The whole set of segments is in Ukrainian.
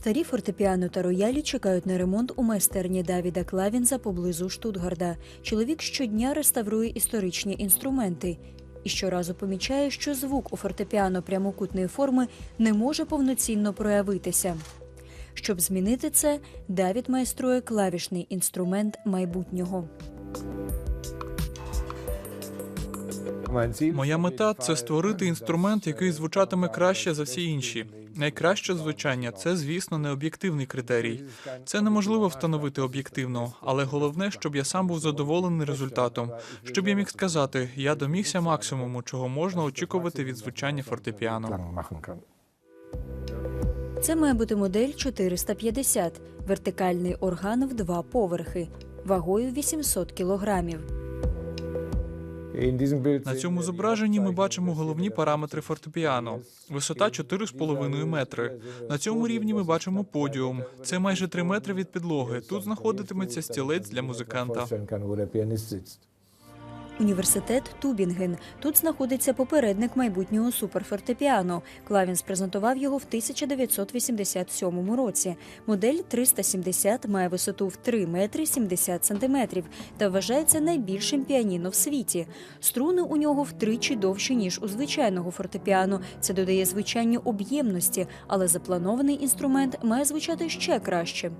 Старі фортепіано та роялі чекають на ремонт у майстерні Давіда Клавінза поблизу Штутгарда. Чоловік щодня реставрує історичні інструменти і щоразу помічає, що звук у фортепіано прямокутної форми не може повноцінно проявитися. Щоб змінити це, Давід майструє клавішний інструмент майбутнього. Моя мета це створити інструмент, який звучатиме краще за всі інші. Найкраще звучання це, звісно, не об'єктивний критерій. Це неможливо встановити об'єктивно, але головне, щоб я сам був задоволений результатом, щоб я міг сказати, я домігся максимуму, чого можна очікувати від звучання фортепіано. Це має бути модель 450, вертикальний орган в два поверхи, вагою 800 кілограмів. На цьому зображенні ми бачимо головні параметри фортепіано. Висота 4,5 метри. На цьому рівні ми бачимо подіум. Це майже 3 метри від підлоги. Тут знаходитиметься стілець для музиканта. Університет Тюбінген. Тут знаходиться попередник майбутнього суперфортепіано. Клавінс презентував його в 1987 році. Модель 370 має висоту в 3 метри 70 сантиметрів та вважається найбільшим піаніно в світі. Струни у нього втричі довші ніж у звичайного фортепіано. Це додає звучанню об'ємності, але запланований інструмент має звучати ще краще.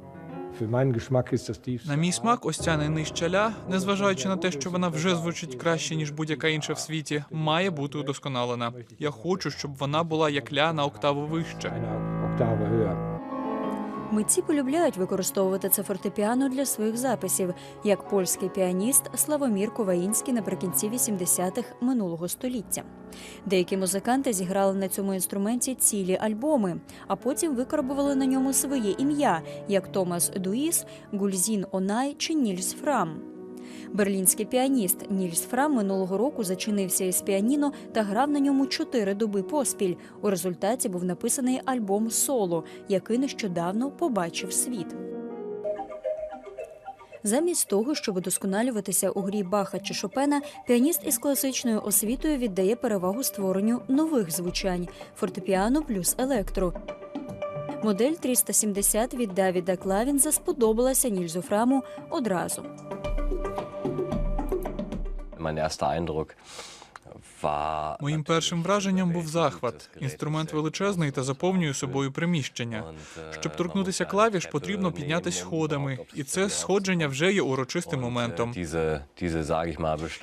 На мій смак, ось ця найнижча ля, незважаючи на те, що вона вже звучить краще ніж будь-яка інша в світі, має бути удосконалена. Я хочу, щоб вона була як ля на октаву вище. Митці полюбляють використовувати це фортепіано для своїх записів, як польський піаніст Славомір Коваїнський наприкінці 80-х минулого століття. Деякі музиканти зіграли на цьому інструменті цілі альбоми, а потім викарбували на ньому своє ім'я, як Томас Дуїс, Гульзін Онай чи Нільс Фрам. Берлінський піаніст Нільс Фрам минулого року зачинився із піаніно та грав на ньому чотири доби поспіль. У результаті був написаний альбом соло, який нещодавно побачив світ. Замість того, щоб удосконалюватися у грі Баха чи Шопена, піаніст із класичною освітою віддає перевагу створенню нових звучань фортепіано плюс електро. Модель 370 від Давіда Клавінза сподобалася Нільзу Фраму одразу. Моїм першим враженням був захват. Інструмент величезний та заповнює собою приміщення. Щоб торкнутися клавіш, потрібно піднятися сходами, і це сходження вже є урочистим моментом.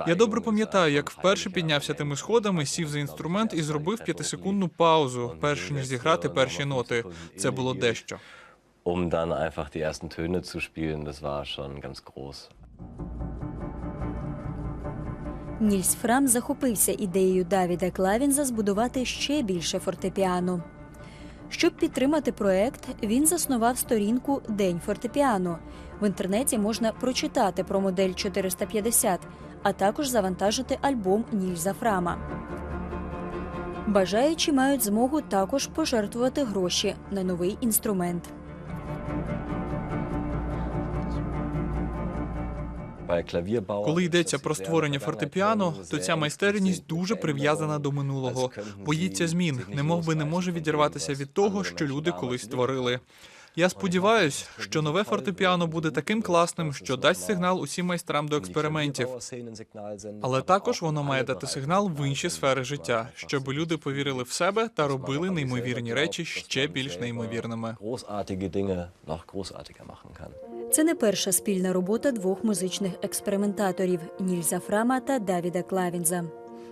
Я добре пам'ятаю, як вперше піднявся тими сходами, сів за інструмент і зробив п'ятисекундну паузу, перш ніж зіграти перші ноти. Це було дещо. um dann einfach die ersten Töne zu spielen, das war schon ganz groß. Нільс Фрам захопився ідеєю Давіда Клавінза збудувати ще більше фортепіано. Щоб підтримати проект, він заснував сторінку День фортепіано. В інтернеті можна прочитати про модель 450, а також завантажити альбом Нільза Фрама. Бажаючі мають змогу також пожертвувати гроші на новий інструмент. Коли йдеться про створення фортепіано, то ця майстерність дуже прив'язана до минулого. Боїться змін, немов би не може відірватися від того, що люди колись створили. Я сподіваюся, що нове фортепіано буде таким класним, що дасть сигнал усім майстрам до експериментів. Але також воно має дати сигнал в інші сфери життя, щоб люди повірили в себе та робили неймовірні речі ще більш неймовірними. Це не перша спільна робота двох музичних експериментаторів Нільза Фрама та Давіда Клавінза.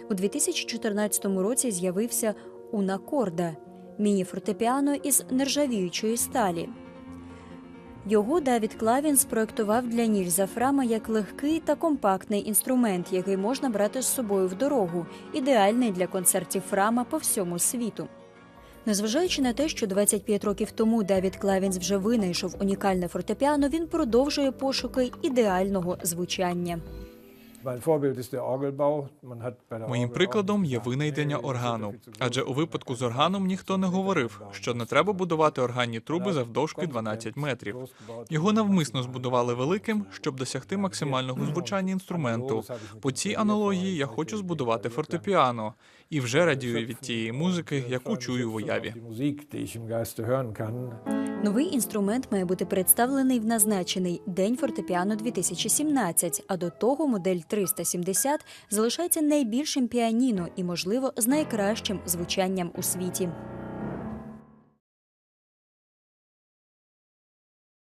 У 2014 році з'явився Унакорда міні-фортепіано із нержавіючої сталі. Його Давід Клавін спроектував для Нільза Фрама як легкий та компактний інструмент, який можна брати з собою в дорогу, ідеальний для концертів Фрама по всьому світу. Незважаючи на те, що 25 років тому Давід Клавінс вже винайшов унікальне фортепіано, він продовжує пошуки ідеального звучання. Моїм прикладом є винайдення органу, адже у випадку з органом ніхто не говорив, що не треба будувати органні труби завдовжки 12 метрів. Його навмисно збудували великим, щоб досягти максимального звучання інструменту. По цій аналогії я хочу збудувати фортепіано і вже радію від тієї музики, яку чую в уяві. Новий інструмент має бути представлений в назначений День фортепіано 2017, а до того модель 370 залишається найбільшим піаніно і, можливо, з найкращим звучанням у світі.